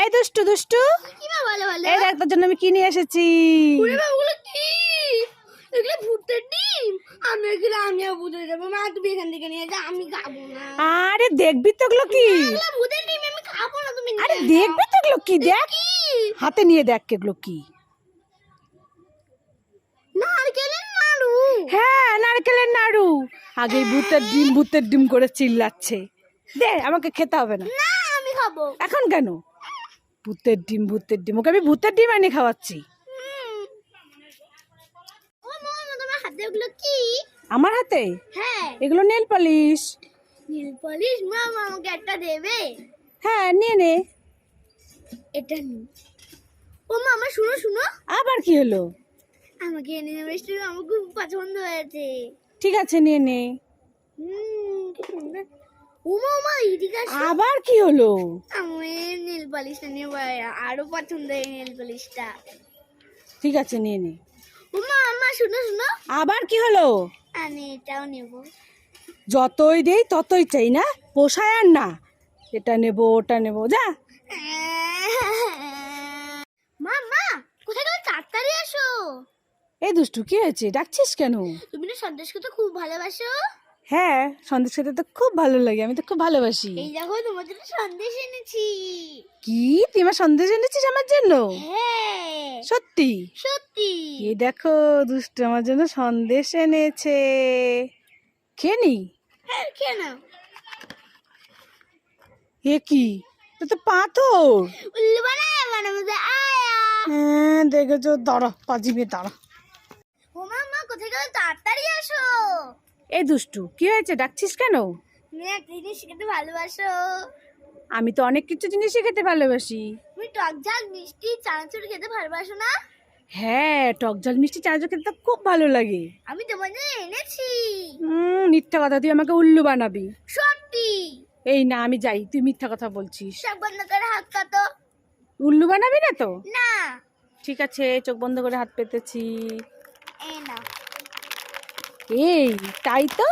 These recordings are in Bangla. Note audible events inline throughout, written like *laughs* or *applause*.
এই দুষ্টু দুষ্টু। এই দেখ তোর জন্য আমি কি নিয়ে এসেছি। ওরে মা ওগুলো কি? এগুলো ভূতের ডিম? আমি এগুলো আমিও ভূতের যাব মা তুমি এখান থেকে নিয়ে যা আমি খাব না। আরে দেখবি তো এগুলো কি? এগুলো ভূতের ডিম আমি খাব না তুমি আরে দেখবি তো এগুলো কি? দেখ। হাতে নিয়ে দেখ এগুলো কি। হ্যাঁ নারকেলের নাড়ু। আগে ভূতের ডিম ভূতের ডিম করে চিল্লাচ্ছে। দে আমাকে খেতে হবে না। না আমি খাব। এখন কেন? ভূতের ডিম ভূতের ডিম। ওকে আমি ভূতের ডিম এনে খাওয়াচ্ছি। আমার হাতে? হ্যাঁ। এগুলো নেল পালিশ। নীল পলিশ? মা মা আমাকে একটা দেবে? হ্যাঁ নিয়ে নে। এটা নি। ও মা আমার শুনো শুনো। আবার কি হলো? আমাকে এনে মিষ্টি আমার খুব পছন্দ হয়েছে। ঠিক আছে নিয়ে নে। হুম সুন্দর। উমা উমা এদিকে আবার কি হলো? আমি নীল পলিশটা নিয়ে বা- আরও পছন্দ এই নীল পলিশটা। ঠিক আছে নিয়ে নে। উমা আমা শুনো শুনো। আবার কি হলো? আমি এটাও নেব। যতই দেই ততই চাই না? পোষায় আর না। এটা নেব ওটা নেব যা। *laughs* মা মা কোথায় গেলে তাড়াতাড়ি আসো? এই দুষ্টু কি হয়েছে? ডাকছিস কেন? তুমি না সন্দেশ খেতে খুব ভালোবাসো। হ্যাঁ সন্দেশ খেতে তো খুব ভালো লাগে আমি তো খুব ভালোবাসি। এই দেখো তোমার জন্য সন্দেশ এনেছি। কি? তুই আমার সন্দেশ এনেছিস আমার জন্য? হ্যাঁ। সত্যি? সত্যি। এই দেখো দুষ্টু আমার জন্য সন্দেশ এনেছে। খেয়ে নি? হ্যাঁ কেন এ কি? তো তো পাথর। উল্লু বানায় বানাবো আয়া হ্যাঁ দেখেছ? দাঁড়া পাজিবে দাঁড়া। ও মা কোথায় গেলে? তাড়াতাড়ি আসো। এই দুষ্টু কি হয়েছে? ডাকছিস কেন? জিনিস খেতে ভালোবাসো। আমি তো অনেক কিছু জিনিসই খেতে ভালোবাসি। তুমি টক ঝাল মিষ্টি চানাচুর খেতে ভালোবাসো না? হ্যাঁ টক ঝাল মিষ্টি চানাচুর খেতে তো খুব ভালো লাগে। আমি তোমার জন্য এনেছি। উম, মিথ্যা কথা তুই আমাকে উল্লু বানাবি। সত্যি? এই না আমি যাই তুই মিথ্যা কথা বলছিস। সব বন্ধ করে হাত কাটো। উল্লু বানাবি না তো? না। ঠিক আছে চোখ বন্ধ করে হাত পেতেছি। এই না এই তাই তো?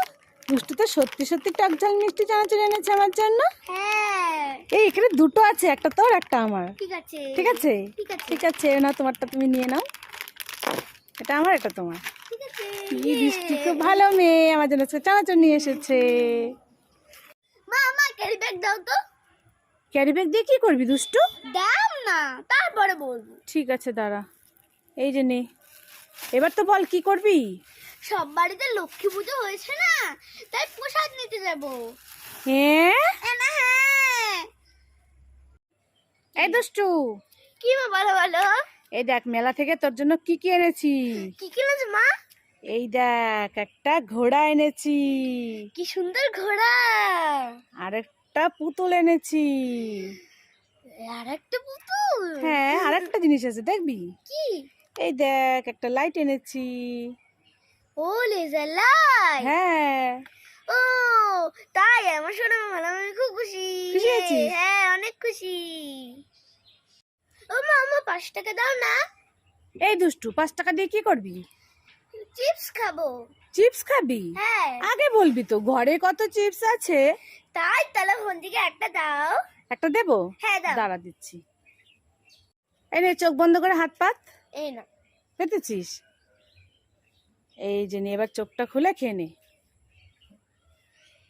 দুষ্টু তো সত্যি সত্যি টক ঝাল মিষ্টি চানাচুর এনেছে আমার জন্য। হ্যাঁ। এই এখানে দুটো আছে একটা তোর একটা আমার। ঠিক আছে। ঠিক আছে? ঠিক আছে। না তোমারটা তুমি নিয়ে নাও। এটা আমার এটা তোমার। কি বৃষ্টি খুব ভালো মেয়ে আমার জন্য চানাচুর নিয়ে এসেছে। মা মা ক্যারি ব্যাগ দাও তো। ক্যারি ব্যাগ দিয়ে কি করবি দুষ্টু? দাও না তারপরে বলব। ঠিক আছে দাঁড়া। এই যে নে। এবার তো বল কি করবি? সব বাড়িতে লক্ষ্মী পুজো হয়েছে না তাই প্রসাদ নিতে যাব। হ্যাঁ? হ্যাঁ। এই দুষ্টু। কি মা ভালো ভালো এই দেখ মেলা থেকে তোর জন্য কি কি এনেছি? কি কিনেছো মা? এই দেখ একটা ঘোড়া এনেছি। কি সুন্দর ঘোড়া। আর একটা পুতুল এনেছি। আর একটা পুতুল? হ্যাঁ আর একটা জিনিস আছে দেখবি? কি? এই দেখ একটা লাইট এনেছি। ও লেজার লাইট হ্যাঁ। ও তাই আমার শোনা ভালো আমি খুব খুশি। খুশি? হ্যাঁ অনেক খুশি। ও মা আমার পাঁচ টাকা দাও না। এই দুষ্টু পাঁচ টাকা দিয়ে কি করবি? চিপস খাব। চিপস খাবি? হ্যাঁ। আগে বলবি তো ঘরে কত চিপস আছে? তাই তাহলে ফোন থেকে একটা দাও। একটা দেবো? হ্যাঁ দাও। দাঁড়া দিচ্ছি। এই নে চোখ বন্ধ করে হাত পাত। এই না পেতেছিস? এই যে নে এবার চোখটা খুলে খেয়ে নে।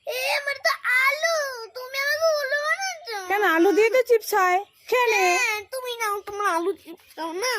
এ তো আলু। তুমি আমাকে কেন আলু দিয়ে তো চিপস হয়? খেয়ে নে। হ্যাঁ, তুমি নাও তোমার আলু চিপস না।